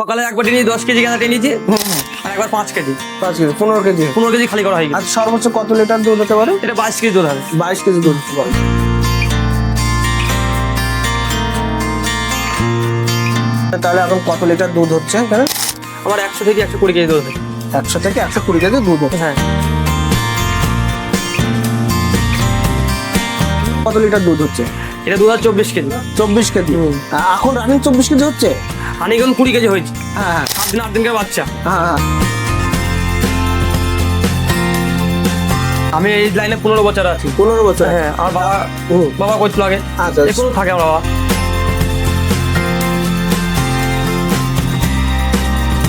সকালে একবার টেনে দশ কেজি গাঁদা টেনেছি আর একবার পাঁচ কেজি। পাঁচ কেজি পনেরো কেজি। পনেরো কেজি খালি করা হয়ে আর সর্বোচ্চ কত লিটার দুধ হতে পারে? এটা বাইশ কেজি দুধ হবে। বাইশ কেজি দুধ। হতে পারে তাহলে এখন কত লিটার দুধ হচ্ছে এখানে? আমার একশো থেকে একশো কুড়ি কেজি দুধ হবে। একশো থেকে একশো কুড়ি কেজি দুধ হচ্ছে। হ্যাঁ। কত লিটার দুধ হচ্ছে? এটা দু হাজার চব্বিশ কেজি। চব্বিশ কেজি। এখন রানিং চব্বিশ কেজি হচ্ছে? হানিগন কুড়ি কেজি হয়েছে। হ্যাঁ হ্যাঁ। সাত দিন আট দিনকার বাচ্চা। হ্যাঁ হ্যাঁ। আমি এই লাইনে পনেরো বছর আছি। পনেরো বছর? হ্যাঁ আমার বাবা। বাবা করছিল আগে। আচ্ছা। এখনও থাকে আমার বাবা।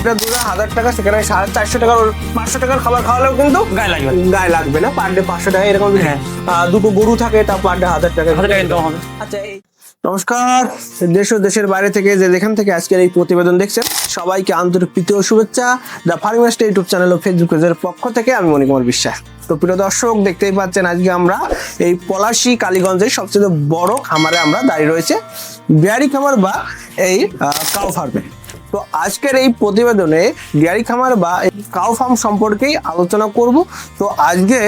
হাজার টাকা সেখানে সাড়ে চারশো টাকার পাঁচশো টাকার খাবার খাওয়ালেও কিন্তু গায়ে লাগবে গায়ে লাগবে না পার ডে পাঁচশো টাকা এরকম হ্যাঁ। দুটো গরু থাকে তা পার ডে হাজার টাকা। হাজার টাকা ইনকাম হবে। আচ্ছা এই- নমস্কার। দেশ ও দেশের বাইরে থেকে যে যেখান থেকে আজকের এই প্রতিবেদন দেখছেন সবাইকে আন্তরিক প্রীতি ও শুভেচ্ছা। দ্য ফার্মিস্ট ইউটিউব চ্যানেল ও ফেসবুক পেজের পক্ষ থেকে আমি মণিকুমার বিশ্বাস। তো প্রিয় দর্শক দেখতেই পাচ্ছেন আজকে আমরা এই পলাশী কালীগঞ্জের সবচেয়ে বড় খামারে আমরা দাঁড়িয়ে রয়েছে বিয়ারি খামার বা এই কাউ ফার্মে তো আজকের এই প্রতিবেদনে ডেয়ারি খামার বা কাউ ফার্ম সম্পর্কেই আলোচনা করব। তো আজকে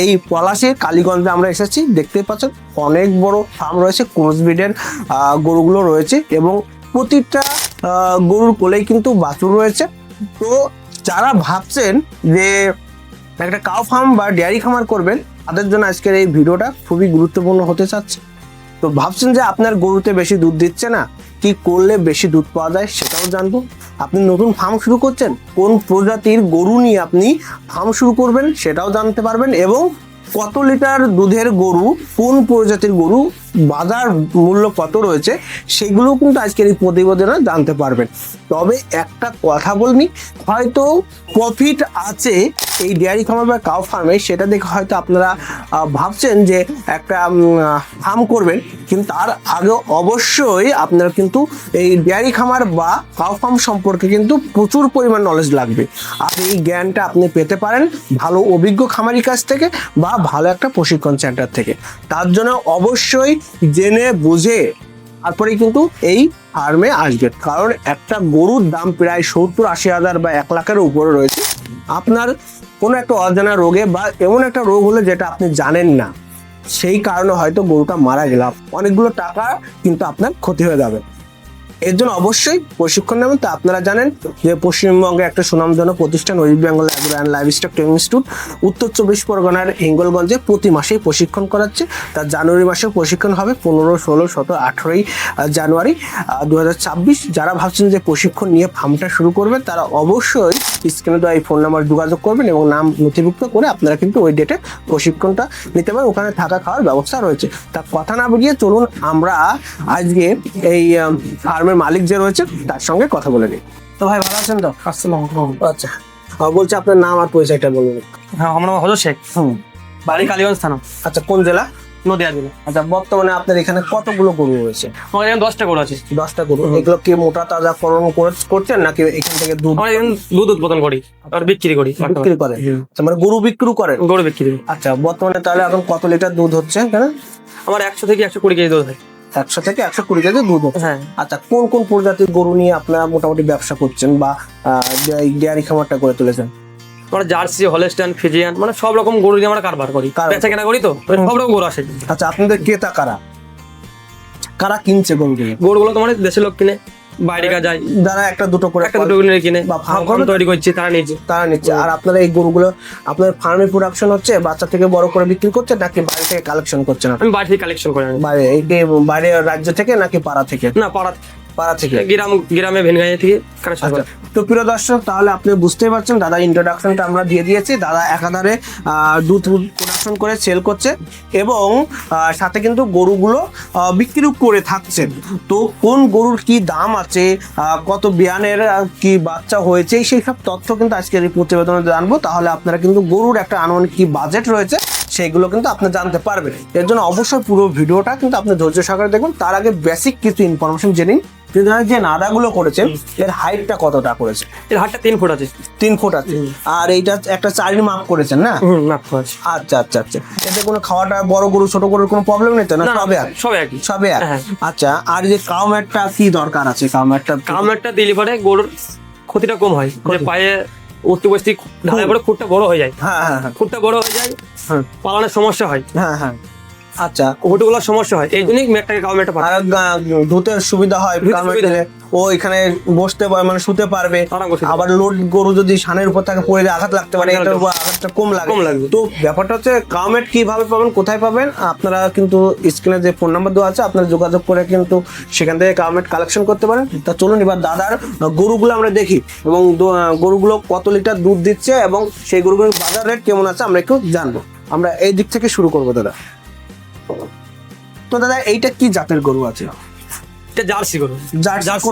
এই পলাশীর কালীগঞ্জে আমরা এসেছি। দেখতেই পাচ্ছেন, অনেক বড় ফার্ম রয়েছে, ক্রোস ব্রিডের গরুগুলো রয়েছে এবং প্রতিটা গরুর কোলেই কিন্তু বাছুর রয়েছে। তো যারা ভাবছেন যে একটা কাউ ফার্ম বা ডেয়ারি খামার করবেন, তাদের জন্য আজকের এই ভিডিওটা খুবই গুরুত্বপূর্ণ হতে চাচ্ছে। তো ভাবছেন যে আপনার গরুতে বেশি দুধ দিচ্ছে না? কি করলে বেশি দুধ পাওয়া যায় সেটাও জানব। আপনি নতুন ফার্ম শুরু করছেন, কোন প্রজাতির গরু নিয়ে আপনি ফার্ম শুরু করবেন সেটাও জানতে পারবেন এবং কত লিটার দুধের গরু, কোন প্রজাতির গরু বাজার মূল্য কত রয়েছে সেগুলো কিন্তু আজকের এই প্রতিবেদনে জানতে পারবেন। তবে একটা কথা বলনি হয়তো প্রফিট আছে এই ডেয়ারি খামার বা কাউ ফার্মে সেটা দেখে হয়তো আপনারা ভাবছেন যে একটা ফার্ম করবেন, কিন্তু তার আগে অবশ্যই আপনার কিন্তু এই ডেয়ারি খামার বা কাউ ফার্ম সম্পর্কে কিন্তু প্রচুর পরিমাণ নলেজ লাগবে। আর এই জ্ঞানটা আপনি পেতে পারেন ভালো অভিজ্ঞ খামারির কাছ থেকে বা ভালো একটা প্রশিক্ষণ সেন্টার থেকে। তার জন্য অবশ্যই জেনে, বুঝে তারপরে কিন্তু এই ফার্মে আসবে। কারণ একটা গরুর দাম প্রায় সত্তর আশি হাজার বা এক লাখের উপরে রয়েছে। আপনার কোনো একটা অজানা রোগে বা এমন একটা রোগ হলে যেটা আপনি জানেন না, সেই কারণে হয়তো গরুটা মারা গেলাম অনেকগুলো টাকা কিন্তু আপনার ক্ষতি হয়ে যাবে। এর জন্য অবশ্যই প্রশিক্ষণ নেবেন। তো আপনারা জানেন যে পশ্চিমবঙ্গে একটা সুনামজনক প্রতিষ্ঠান West Bengal agro and livestock training institute উত্তর চব্বিশ পরগনার হিঙ্গলগঞ্জে প্রতি মাসেই প্রশিক্ষণ করাচ্ছে। তার জানুয়ারি মাসে প্রশিক্ষণ হবে পনেরো, ষোলো, সতেরো, আঠেরোই জানুয়ারি। দু হাজার ছাব্বিশ যারা ভাবছেন যে প্রশিক্ষণ নিয়ে ফার্মটা শুরু করবেন, তারা অবশ্যই স্ক্রিনে দেওয়া এই ফোন নাম্বার যোগাযোগ করবেন এবং নাম নথিভুক্ত করে আপনারা কিন্তু ওই ডেটে প্রশিক্ষণটা নিতে পারেন। ওখানে থাকা খাওয়ার ব্যবস্থা রয়েছে। তা কথা না বেরিয়ে চলুন, আমরা আজকে এই ফার্মের মালিক যে রয়েছে তার সঙ্গে কথা বলে নিই। তো ভাই ভালো আছেন তো? আসসালাম আচ্ছা। বলছি আপনার নাম আর পরিচয়টা বলুন। হ্যাঁ আমার নাম হজর শেখ। হুম। বাড়ি কালীগঞ্জ থানা। আচ্ছা কোন জেলা? নদিয়া জেলা। আচ্ছা বর্তমানে আপনার এখানে কতগুলো গরু রয়েছে? আমার এখানে দশটা গরু আছে। দশটা গরু। এগুলো কি মোটা তাজা করণ করছেন নাকি এখান থেকে দুধ আমরা এখানে দুধ উৎপাদন করি আর বিক্রি করি। বিক্রি করেন? আচ্ছা, মানে গরু বিক্রি করেন? গরু বিক্রি আচ্ছা বর্তমানে তাহলে এখন কত লিটার দুধ হচ্ছে এখানে? আমার একশো থেকে একশো কুড়ি কেজি দুধ হয়। একশো থেকে একশো কুড়ি কেজি দুধ হ্যাঁ। আচ্ছা কোন কোন প্রজাতির গরু নিয়ে আপনারা মোটামুটি ব্যবসা করছেন বা ডেয়ারি খামারটা করে তুলেছেন? আমরা জার্সি হলেস্টান ফিজিয়ান মানে সব রকম গরু দিয়ে আমরা কারবার করি। বেচা কেনা করি তো সব রকম গরু আসে। আচ্ছা আপনাদের ক্রেতা কারা? কারা কিনছে গরুগুলো গরুগুলো তোমার দেশের লোক কিনে। বাইরে যায়। যারা একটা দুটো করে একটা দুটো কিনে কিনে বা ফার্ম তৈরি করছি তারা নিয়েছে তারা নিচ্ছে। আর আপনারা এই গরুগুলো আপনার ফার্মে প্রোডাকশন হচ্ছে বাচ্চা থেকে বড় করে বিক্রি করছে নাকি বাইরে থেকে কালেকশন করছেন আপনি? আমি বাড়ি থেকে কালেকশন করে বাইরে এই বাইরে রাজ্য থেকে নাকি পাড়া থেকে? না পাড়া পাড়া থেকে। গ্রাম গ্রামে ভেনগাঁয়ে থেকে আচ্ছা তো প্রিয় দর্শক তাহলে আপনি বুঝতেই পারছেন দাদা ইন্ট্রোডাকশনটা আমরা দিয়ে দিয়েছি। দাদা একাধারে দুধ প্রোডাকশন করে সেল করছে এবং সাথে কিন্তু গরুগুলো বিক্রি করে থাকছেন তো কোন গরুর কি দাম আছে কত বিয়ানের কি বাচ্চা হয়েছে, সেই সব তথ্য কিন্তু আজকের এই প্রতিবেদনে জানব। তাহলে আপনারা কিন্তু গরুর একটা আনুমানিক কি বাজেট রয়েছে, সেইগুলো কিন্তু আপনি জানতে পারবেন। এর জন্য অবশ্যই পুরো ভিডিওটা কিন্তু আপনি ধৈর্য সহকারে দেখুন। তার আগে বেসিক কিছু ইনফরমেশন জেনে যে নাদাগুলো করেছেন এর হাইটটা কতটা করেছে? এর হাটটা তিন ফুট আছে। তিন ফুট আছে। আর এইটা একটা চারির মাপ করেছেন না? মাপ আচ্ছা আচ্ছা আচ্ছা। এতে কোনো খাওয়াটা বড় গরু ছোট গরুর কোনো প্রবলেম নেই তো না? সবে এক সবে একই সবে এক হ্যাঁ। আচ্ছা আর যে কাউ ম্যাটটা কি দরকার আছে? কাউ ম্যাটটা কামড়টা দিলে পরে গরুর ক্ষতিটা কম হয়। পায়ে উঠতে বসতে ঢালাই পরে খুঁটটা বড় হয়ে যায়। হ্যাঁ হ্যাঁ হ্যাঁ। খুঁটটা বড় হয়ে যায় হ্যাঁ পালানোর সমস্যা হয়। হ্যাঁ হ্যাঁ। আচ্ছা হুটগুলোর সমস্যা হয়। এই জন্যই মেয়েটাকে কামড়টা পাঠায়। আর ধুতে সুবিধা হয় কাউ। ও এখানে বসতে পারে মানে শুতে পারবে। আবার লোড গরু যদি সানের উপর থাকে পড়ে আঘাত লাগতে পারে এটার উপর আঘাতটা কম লাগে। কম লাগবে। তো ব্যাপারটা হচ্ছে কামেট কীভাবে পাবেন কোথায় পাবেন আপনারা কিন্তু স্ক্রিনে যে ফোন নাম্বার দেওয়া আছে আপনারা যোগাযোগ করে কিন্তু সেখান থেকে কামেট কালেকশন করতে পারেন। তা চলুন এবার দাদার গরুগুলো আমরা দেখি এবং গরুগুলো কত লিটার দুধ দিচ্ছে এবং সেই গরুগুলোর বাজার রেট কেমন আছে আমরা একটু জানব। আমরা এই দিক থেকে শুরু করব দাদা। তো দাদা এইটা কি জাতের গরু আছে? এটা জার্সি গরু। জার্সি জার্সি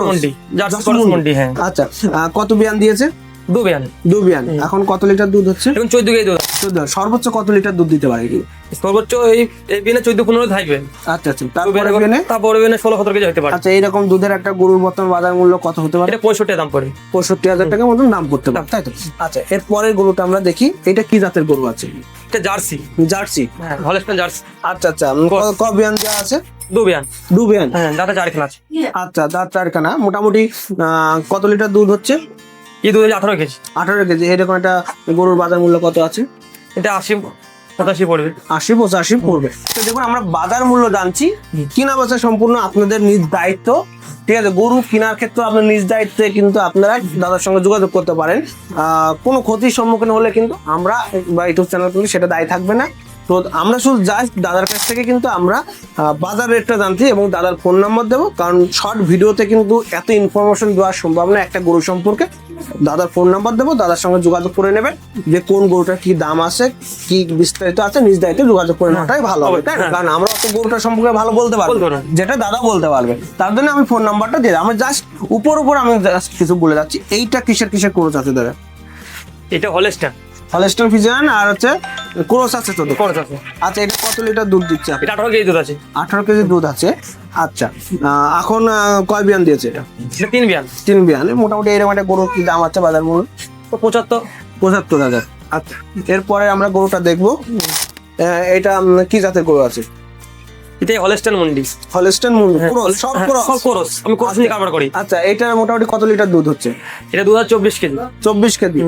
হ্যাঁ। আচ্ছা আহ, কত বিয়ান দিয়েছে? দু বিয়ান। দু বিয়ান। এখন কত লিটার দুধ হচ্ছে? এখন চোদ্দ কেজি দুধ। সর্বোচ্চ কত লিটার দুধ দিতে পারে কি? সর্বোচ্চ এই এই বিয়ানে চোদ্দ পনেরো থাকবে। আচ্ছা আচ্ছা। তারপরে বিয়ানে তারপরে বিয়ানে ষোলো সতেরো কেজি হতে পারে। আচ্ছা এইরকম দুধের একটা গরুর বর্তমান বাজার মূল্য কত হতে পারে? এটা পঁয়ষট্টি দাম পড়ে। পঁয়ষট্টি হাজার টাকার মতন দাম করতে পারে তাই তো? আচ্ছা এরপরের গরুটা আমরা দেখি। এটা কি জাতের গরু আছে? এটা জার্সি। জার্সি? হ্যাঁ হলস্টাইন জার্সি। আচ্ছা আচ্ছা। উম, ক- ক বিয়ান দেওয়া আছে? দু বিয়ান দু বিয়ান হ্যাঁ দাদা চার খেলা আছে। আচ্ছা দাঁত চারখানা। মোটামুটি আহ, কত লিটার দুধ হচ্ছে? এই দুধ আঠারো কেজি। আঠারো কেজি। এরকম একটা গরুর বাজার মূল্য কত আছে? এটা আশি পঁচাশি পড়বে। আশি পঁচাশি পড়বে। তো দেখুন, আমরা বাজার মূল্য জানছি। কেনা বেচা সম্পূর্ণ আপনাদের নিজ দায়িত্ব। ঠিক আছে, গরু কেনার ক্ষেত্রে আপনার নিজ দায়িত্বে কিন্তু আপনারা দাদার সঙ্গে যোগাযোগ করতে পারেন। কোনো ক্ষতির সম্মুখীন হলে কিন্তু আমরা বা ইউটিউব চ্যানেল কিন্তু সেটা দায়ী থাকবে না। তো আমরা শুধু জাস্ট দাদার কাছ থেকে কিন্তু আমরা বাজার রেটটা জানছি এবং দাদার ফোন নাম্বার দেবো কারণ শর্ট ভিডিওতে কিন্তু এত ইনফরমেশন দেওয়া সম্ভব না একটা গরু সম্পর্কে। দাদার ফোন নাম্বার দেবো দাদার সঙ্গে যোগাযোগ করে নেবেন যে কোন গরুটার কি দাম আছে কি বিস্তারিত আছে নিজ দায়িত্বে যোগাযোগ করে নেওয়াটাই ভালো হবে তাই না? হ্যাঁ। কারণ আমরা অত গরুটা সম্পর্কে ভালো বলতে পারব যেটা দাদা বলতে পারবে তার জন্য আমি ফোন নাম্বারটা দিয়ে আমি জাস্ট উপর উপর আমি জাস্ট কিছু বলে যাচ্ছি। এইটা কিসের কিসের ক্রোচ আছে দাদা? এটা হলস্টাইন হলেস্টার ফিজিয়ান আর হচ্ছে ক্রোচ আছে তো? খরচ আছে। আচ্ছা এটা কত লিটার দুধ দিচ্ছে? এটা আঠারো কেজি দুধ আছে। আঠারো কেজি দুধ আছে। আচ্ছা এখন কয় বিয়ান দিয়েছে এটা? এটা তিন বিয়ান। তিন বিয়ান। মোটামুটি এরকম একটা গরুর কি দাম আছে বাজার মূল্য? পঁচাত্তর। পঁচাত্তর হাজার। আচ্ছা এরপরে আমরা গরুটা দেখব। এটা কি জাতের গরু আছে? এটাই মন্ডি। হলস্টেন মুন্ডু ক্রস সব হ্যাঁ, ক্রস। সব খরচ আমি খরচ নিয়ে কারবার করি। আচ্ছা এটার মোটামুটি কত লিটার দুধ হচ্ছে? এটা চব্বিশ কেজি। চব্বিশ কেজি।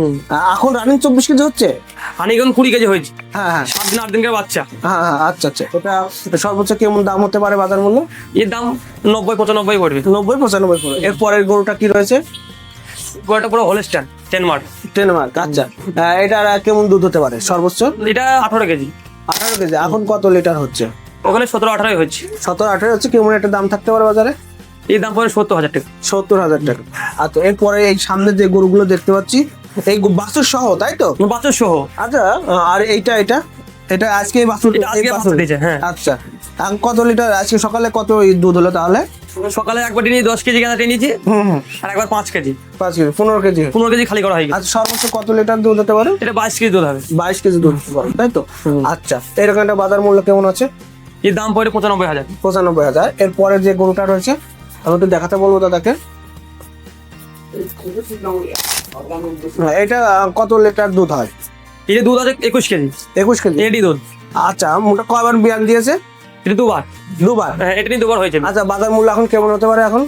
এখন রানিং চব্বিশ কেজি হচ্ছে? হানিগন কুড়ি কেজি হয়েছে। হ্যাঁ হ্যাঁ। সাত দিন আট দিনকার বাচ্চা। হ্যাঁ হ্যাঁ আচ্ছা আচ্ছা। এটা সর্বোচ্চ কেমন দাম হতে পারে বাজার মূল্য? এর দাম নব্বই পঁচানব্বই পড়বে। নব্বই পঁচানব্বই পড়ে এর পরের গরুটা কি রয়েছে? গোয়াটা পুরো Holstein ten mark ten mark আচ্ছা এটার কেমন দুধ হতে পারে? সর্বোচ্চ? এটা আঠারো কেজি। আঠারো কেজি। এখন কত লিটার হচ্ছে? ওখানে সতেরো আঠারোই হচ্ছে সতেরো আঠারো হচ্ছে। কেমন একটা দাম থাকতে পারে বাজারে? এর দাম পড়ে সত্তর হাজার টাকা। সত্তর হাজার টাকা। আচ্ছা এরপরে এই সামনে যে গরুগুলো দেখতে পাচ্ছি এই বাছুর সহ তাই তো? বাচ্চা সহ। আচ্ছা আর এইটা এটা? এটা আজকে বাছুর হ্যাঁ। আচ্ছা। কত লিটার আজকে সকালে কত দুধ হলো তাহলে? সকালে একবার নিয়ে দশ কেজি গাঁদা হুম আর একবার পাঁচ কেজি। পাঁচ কেজি পনেরো কেজি। পনেরো কেজি খালি করা হয়ে আচ্ছা সর্বোচ্চ কত লিটার দুধ হতে পারে? এটা বাইশ কেজি দুধ হবে। বাইশ কেজি দুধ তাই তো? আচ্ছা এরকম একটা বাজার মূল্য কেমন আছে? এর দাম পড়ে পঁচানব্বই হাজার। পঁচানব্বই হাজার। এরপরে যে গরুটা রয়েছে আমি একটু দেখাতে বলব দাদাকে। এটা কত লিটার দুধ হয়? এটা দুধ আছে একুশ কেজি। একুশ কেজি? এটি দুধ। আচ্ছা মোটা কয়বার বিয়ান দিয়েছে? এটা দুবার। দুবার? হ্যাঁ এটা দুবার হয়েছে। আচ্ছা বাজার মূল্য এখন কেমন হতে পারে এখন?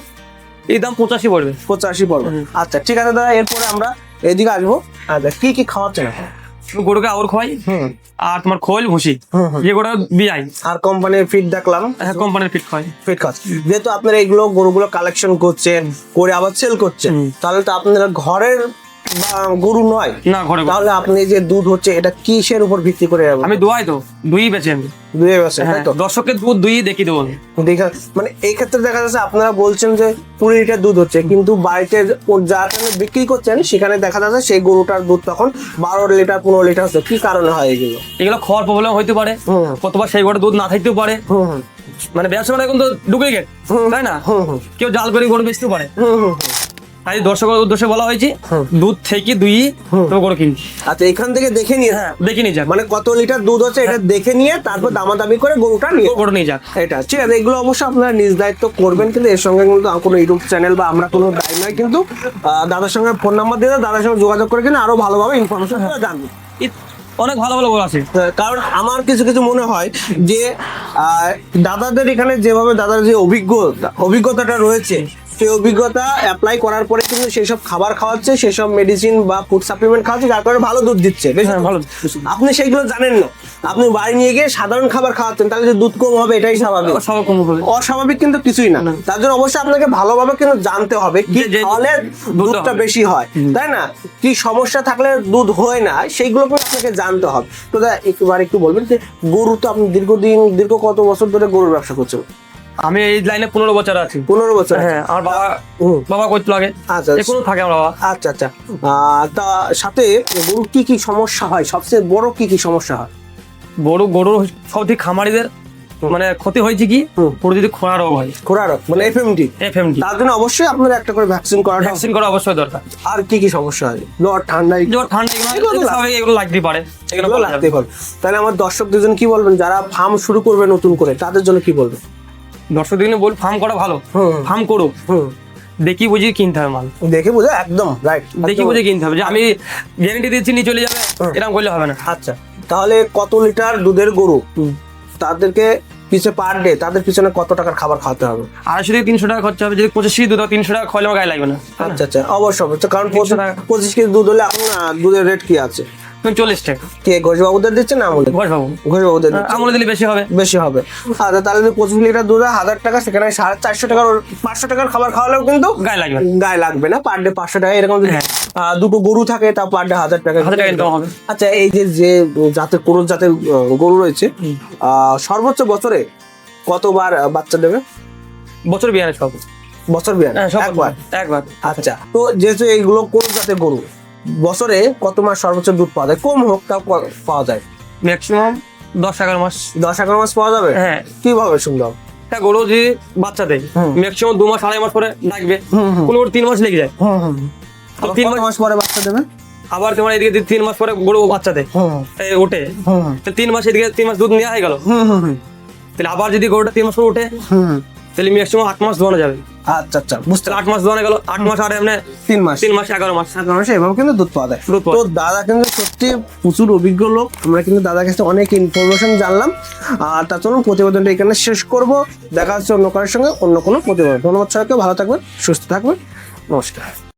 এই দাম পঁচাশি পড়বে। পঁচাশি পড়বে। আচ্ছা ঠিক আছে দাদা এরপরে আমরা এদিকে আসব। আচ্ছা কি কি খাওয়াচ্ছেন এখন? গরুকে আউর খোয়াই হুম। আর তোমার খোল ভুসি। যে গরুটা বিয়াই। আর কোম্পানির ফিট দেখলাম। হ্যাঁ কোম্পানির ফিট খোয়াই। ফিট খাচ্ছে যেহেতু আপনারা এইগুলো গরুগুলো কালেকশন করছেন করে আবার সেল করছেন তাহলে তো আপনারা ঘরের গরু নয় না ঘরে তাহলে আপনি যে দুধ হচ্ছে এটা কিসের উপর ভিত্তি করে আমি দোয়াই তো দুই বেচে আমি। দুয়ে বছর হ্যাঁ, তো? দর্শককে দুধ দুই দেখি দেবো দেখা মানে এই ক্ষেত্রে দেখা যাচ্ছে আপনারা বলছেন যে কুড়ি লিটার দুধ হচ্ছে কিন্তু বাড়িতে যাখানে বিক্রি করছেন সেখানে দেখা যাচ্ছে সেই গরুটার দুধ তখন বারো লিটার পনেরো লিটার হচ্ছে। কি কারণে হয় এগুলো? এগুলো খাওয়ার প্রবলেম হইতে পারে। কতবার সেই গোটা দুধ না থাকতেও পারে। মানে ব্যবসা মানে এখন তো ডুপ্লিকেট। তাই না? হুম হুম। কেউ জাল করে গরু বেচতেও পারে। হুম হুম হুম। তাই দর্শকের উদ্দেশ্যে বলা হয়েছে দুধ থেকে দুই। তো গরু কিনছি আচ্ছা এখান থেকে দেখে নিয়ে হ্যাঁ দেখে নিয়ে যাক মানে কত লিটার দুধ হচ্ছে এটা দেখে নিয়ে তারপর দামাদামি করে গরুটা নিয়ে গরু নিয়ে যাক এটা ঠিক আছে এগুলো অবশ্যই আপনারা নিজ দায়িত্ব করবেন কিন্তু এর সঙ্গে কিন্তু কোনো ইউটিউব চ্যানেল বা আমরা কোনো দায় নয় কিন্তু দাদার সঙ্গে ফোন নাম্বার দিয়ে দাদার সঙ্গে যোগাযোগ করে কিন্তু আরও ভালোভাবে ইনফরমেশন জানব। অনেক ভালো ভালো গরু আছে। হ্যাঁ, কারণ আমার কিছু কিছু মনে হয় যে দাদাদের এখানে যেভাবে দাদার যে অভিজ্ঞতা অভিজ্ঞতাটা রয়েছে সেই অভিজ্ঞতা অ্যাপ্লাই করার পরে কিন্তু সেই সব খাবার খাওয়াচ্ছে সেই সব মেডিসিন বা ফুড সাপ্লিমেন্ট খাওয়াচ্ছে যার কারণে ভালো দুধ দিচ্ছে। হ্যাঁ, ভালো। আপনি সেইগুলো জানেন না। আপনি বাড়ি নিয়ে গিয়ে সাধারণ খাবার খাওয়াচ্ছেন তাহলে যে দুধ কম হবে এটাই স্বাভাবিক। অস্বাভাবিক কিন্তু কিছুই না। তার জন্য অবশ্যই আপনাকে ভালোভাবে কিন্তু জানতে হবে কি খাওয়ালে দুধটা দুধটা বেশি হয় তাই না? কি সমস্যা থাকলে দুধ হয় না সেইগুলো কিন্তু আপনাকে জানতে হবে। তো দাদা একবার একটু বলবেন যে গরু তো আপনি দীর্ঘদিন দীর্ঘ কত বছর ধরে গরুর ব্যবসা করছেন? আমি এই লাইনে পনেরো বছর আছি। পনেরো বছর হ্যাঁ আমার বাবা বাবা করতে লাগে? আচ্ছা এখনও থাকে আমার বাবা। আচ্ছা আচ্ছা। তা সাথে গরুর কি কি সমস্যা হয়? সবচেয়ে বড় কি কি সমস্যা হয়? গরু গরুর সব থেকে খামারিদের মানে ক্ষতি হয়েছে কি। গরু যদি খোঁড়া রোগ হয়। খোরা রোগ মানে এফএমটি এফএমডি তার জন্য অবশ্যই আপনার একটা করে ভ্যাকসিন করা ভ্যাকসিন করা অবশ্যই দরকার। আর কি কি সমস্যা হয়? জ্বর ঠান্ডা জ্বর ঠান্ডা এগুলো এগুলো তো এগুলো স্বাভাবিক, এগুলো লাগতেই পারে। এগুলো যাবে। পারে। তাহলে আমার দর্শক দুজন কি বলবেন? যারা ফার্ম শুরু করবে নতুন করে তাদের জন্য কি বলবেন? দর্শক দিনে বল ফার্ম করা ভালো। ফার্ম করো দেখি বুঝি কিনতে হবে মাল। দেখে বুঝে একদম রাইট দেখি বুঝে কিনতে হবে। যে আমি গ্যারেন্টি দিচ্ছি নিয়ে চলে যাবে এরকম করলে হবে না। আচ্ছা তাহলে কত লিটার দুধের গরু? তাদেরকে পিছে পার ডে তাদের পিছনে কত টাকার খাবার খাওয়াতে হবে? আড়াইশো থেকে তিনশো টাকা খরচা হবে। যদি পঁচিশ কেজি দুধ তিনশো টাকা খাওয়ালে আমার গায়ে লাগবে না। আচ্ছা আচ্ছা অবশ্যই কারণ। পঁচিশ কেজি দুধ হলে এখন দুধের রেট কি আছে? চল্লিশ টাকা। কে ঘোষবাবুদের দিচ্ছে না আমলে বস বাবু ঘোষবাবুদের আমলে দিলে বেশি হবে। বেশি হবে। আচ্ছা তাহলে যদি পঁচিশ লিটার দুধ হাজার টাকা সেখানে সাড়ে চারশো টাকার পাঁচশো টাকার খাবার খাওয়ালেও কিন্তু গায়ে লাগবে গায়ে লাগবে না পার ডে পাঁচশো টাকা এরকম হ্যাঁ। দুটো গরু থাকে তা পার ডে হাজার টাকা হবে। আচ্ছা এই যে যে জাতের কোন জাতের গরু রয়েছে আহ, সর্বোচ্চ বছরে কতবার বাচ্চা দেবে? বছর বিয়ানে সব। বছর বিয়ান? হ্যাঁ একবার? একবার। আচ্ছা তো যেহেতু এইগুলো কোন জাতের গরু? বছরে কত মাস সর্বোচ্চ দুধ পাওয়া যায়? কম হোক তাও পাওয়া যায়। ম্যাক্সিমাম দশ এগারো মাস। দশ এগারো মাস পাওয়া যাবে? হ্যাঁ। কীভাবে সুন্দর? একটা গরু যদি বাচ্চা দেয় ম্যাক্সিমাম দু মাস আড়াই মাস পরে লাগবে। কোনো গরু তিন মাস লেগে যায়। তিন মাস পরে বাচ্চা দেবে আবার তোমার এদিকে যদি তিন মাস পরে গরু বাচ্চা দেয় ওঠে। তো তিন মাস এদিকে তিন মাস দুধ নেওয়া হয়ে গেল। তাহলে আবার যদি গরুটা তিন মাস পরে ওঠে তাহলে ম্যাক্সিমাম আট মাস দোয়ানো যাবে। আচ্ছা আচ্ছা বুঝতে আট মাস দোয়ানো গেল আট মাস আর এমনি তিন মাস। তিন মাস এগারো মাস। এগারো মাসে এভাবে কিন্তু দুধ পাওয়া যায়। তো দাদা কিন্তু সত্যি প্রচুর অভিজ্ঞ লোক। আমরা কিন্তু দাদার কাছে অনেক ইনফরমেশন জানলাম। আর তার জন্য প্রতিবেদনটা এখানে শেষ করব। দেখা হচ্ছে অন্য কারোর সঙ্গে অন্য কোনো প্রতিবেদন। ধন্যবাদ সবাইকে ভালো থাকবেন সুস্থ থাকবেন। নমস্কার।